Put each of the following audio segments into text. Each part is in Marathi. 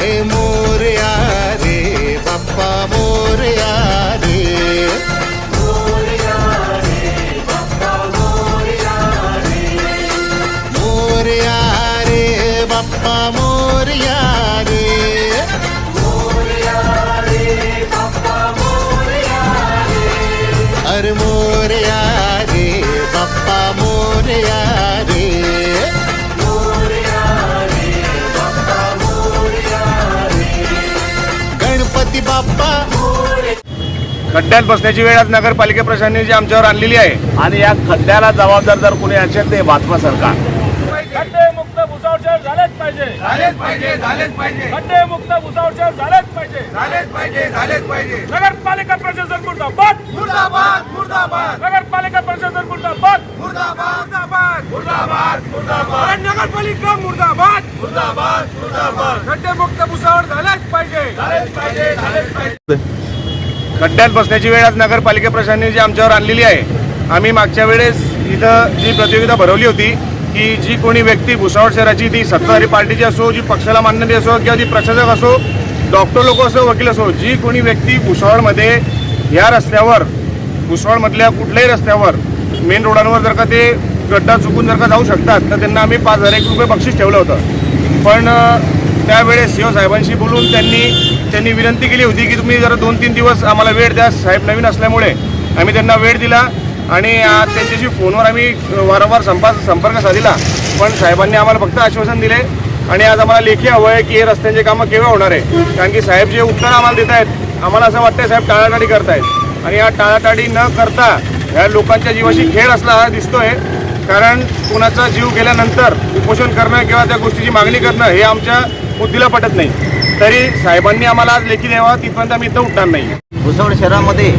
हे मोरया रे बाप्पा मोरया रे मोरया रे बाप्पा गणपती बाप्पा. खड्ड्यात बसण्याची वेळ आज नगरपालिका प्रशासनाने जी आमच्यावर आणलेली आहे. आणि या खड्ड्याला जबाबदार जर कोणी असेल ते भाजपा सरकार. खड्डे मुक्त भुसावळ शहर झालेच पाहिजे. झालेच पाहिजे झालेच पाहिजे. खड्डे मुक्त झालेच पाहिजे. झालेच पाहिजे झालेच पाहिजे. नगरपालिका प्रशासन मुर्दाबाद मुर्दाबाद मुर्दाबाद. नगरपालिका प्रशासन मुर्दाबाद मुर्दाबाद मुर्दाबाद. मुर्दाबाद मुर्दाबाद नगरपालिका मुर्दाबाद. मुर्दाबाद मुर्दाबाद. खड्डे मुक्त भुसावळ झालेच पाहिजे. झालेच पाहिजे झालेच पाहिजे. खड्ड्यात बसण्याची वेळ आज नगरपालिका प्रशासनाने जी आमच्यावर आणलेली आहे. आम्ही मागच्या वेळेस इथं जी प्रतियोगिता भरवली होती की जी कोणी व्यक्ती भुसावळ शहराची ती सत्ताधारी पार्टीची असो जी पक्षाला मानणारी असो किंवा ती प्रशासक असो डॉक्टर लोक असो वकील असो जी कोणी व्यक्ती भुसावळमध्ये या रस्त्यावर भुसावळमधल्या कुठल्याही रस्त्यावर मेन रोडांवर जर का ते गड्डा चुकून जर का जाऊ शकतात तर त्यांना आम्ही पाच हजार एक रुपये बक्षीस ठेवलं होतं. पण त्यावेळेस सीओ साहेबांशी बोलून त्यांनी त्यांनी विनंती केली होती की तुम्ही जरा दोन तीन दिवस आम्हाला वेळ द्या साहेब नवीन असल्यामुळे. आम्ही त्यांना वेळ दिला आणि आज त्यांच्याशी फोनवर आम्ही वारंवार संपा संपर्क साधला. पण साहेबांनी आम्हाला फक्त आश्वासन दिले आणि आज आम्हाला लेखी हवं आहे की हे रस्त्यांचे कामं केव्हा होणार आहे. कारण की साहेब जे उत्तर आम्हाला देत आहेत आम्हाला असं वाटतंय साहेब टाळाटाळी करतायत. आणि या टाळाटाळी न करता ह्या लोकांच्या जीवाशी खेळ असला हा दिसतोय. कारण कुणाचा जीव गेल्यानंतर उपोषण करणं किंवा त्या गोष्टीची मागणी करणं हे आमच्या बुद्धीला पटत नाही. तरी साहेबांनी आम्हाला आज लेखी द्यावा तिथपर्यंत आम्ही इथं उठणार नाही. भुसवड शहरामध्ये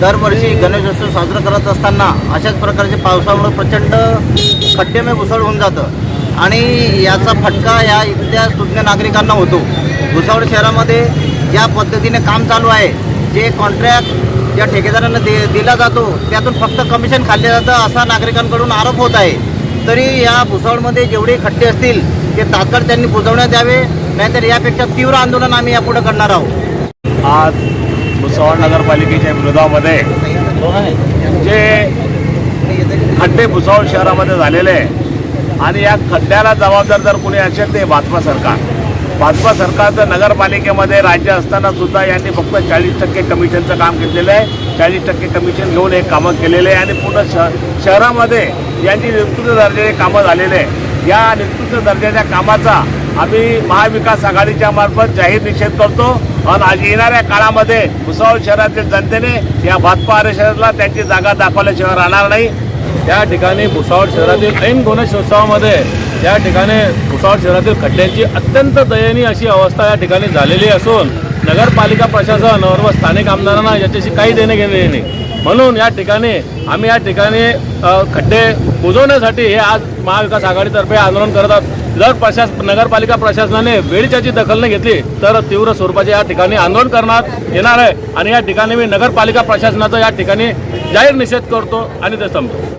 दरवर्षी गणेशोत्सव साजरा करत असताना अशाच प्रकारचे पावसामुळे प्रचंड खड्डेमय भुसळ होऊन जातं. आणि याचा फटका या इथल्या सुज्ञ नागरिकांना होतो. भुसावळ शहरामध्ये ज्या पद्धतीने काम चालू आहे जे कॉन्ट्रॅक्ट ज्या ठेकेदारांना दे दिला जातो त्यातून फक्त कमिशन खाल्ले जातं असा नागरिकांकडून आरोप होत आहे. तरी या भुसावळमध्ये जेवढे खड्डे असतील ते तात्काळ त्यांनी बुजवण्यात यावे नाहीतर यापेक्षा तीव्र आंदोलन आम्ही यापुढे करणार आहोत. आज भुसावळ नगरपालिकेच्या विरोधामध्ये जे खड्डे भुसावळ शहरामध्ये झालेले आहे आणि या खड्ड्याला जबाबदार जर कोणी असेल ते भाजपा सरकार. भाजपा सरकारचं नगरपालिकेमध्ये राज्य असताना सुद्धा यांनी फक्त चाळीस टक्के कमिशनचं काम घेतलेलं आहे. चाळीस टक्के कमिशन घेऊन हे कामं केलेले आहे आणि पूर्ण श शहरामध्ये यांची निकृष्ट दर्जाचे कामं झालेले आहे. या निकृष्ट दर्जाच्या कामाचा आम्ही महाविकास आघाडीच्या मार्फत जाहीर निषेध करतो आणि आज येणाऱ्या काळामध्ये भुसावळ शहरातील जनतेने या भाजपा आरक्षणाला त्यांची जागा दाखवल्याशिवाय राहणार नाही. त्या ठिकाणी भुसावळ शहरातील ऐन गणेशोत्सवामध्ये या ठिकाणी भुसावळ शहरातील खड्ड्यांची अत्यंत दयनीय अशी अवस्था या ठिकाणी झालेली असून नगरपालिका प्रशासन व स्थानिक आमदारांना याच्याशी काही देणे घेणे नाही. म्हणून या ठिकाणी आम्ही या ठिकाणी खड्डे बुजवण्यासाठी हे आज महाविकास आघाडीतर्फे आंदोलन करत आहोत. जर प्रशास नगरपालिका प्रशासनाने वेळीच याची दखल नाही घेतली तर तीव्र स्वरूपाचे या ठिकाणी आंदोलन करण्यात येणार आहे. आणि या ठिकाणी मी नगरपालिका प्रशासनाचा या ठिकाणी जाहीर निषेध करतो आणि ते संपतो.